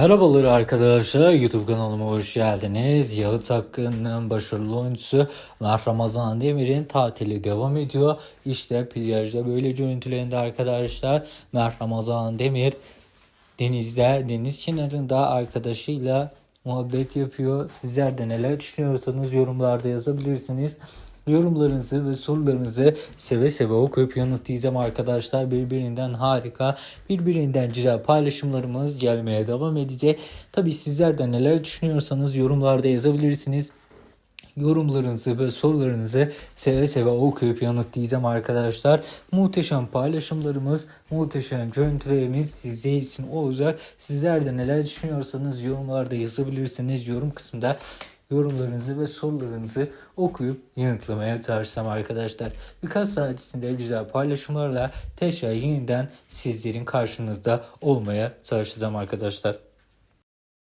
Merhabalar arkadaşlar YouTube kanalıma hoş geldiniz. Yağıt Hakkı'nın başarılı oyuncusu Mert Ramazan Demir'in tatili devam ediyor. İşte plajda böyle görüntülerinde arkadaşlar Mert Ramazan Demir denizde deniz kenarında arkadaşıyla muhabbet yapıyor. Sizler de neler düşünüyorsanız yorumlarda yazabilirsiniz. Yorumlarınızı ve sorularınızı seve seve okuyup yanıtlayacağım arkadaşlar. Birbirinden harika, birbirinden güzel paylaşımlarımız gelmeye devam edecek. Tabi sizler de neler düşünüyorsanız yorumlarda yazabilirsiniz. Yorumlarınızı ve sorularınızı seve seve okuyup yanıtlayacağım arkadaşlar. Muhteşem paylaşımlarımız, muhteşem görüntülerimiz sizler için olacak. Sizler de neler düşünüyorsanız yorumlarda yazabilirsiniz. Yorum kısmında yorumlarınızı ve sorularınızı okuyup yanıtlamaya çalışacağım arkadaşlar. Birkaç saat içinde güzel paylaşımlarla tekrar yeniden sizlerin karşınızda olmaya çalışacağım arkadaşlar.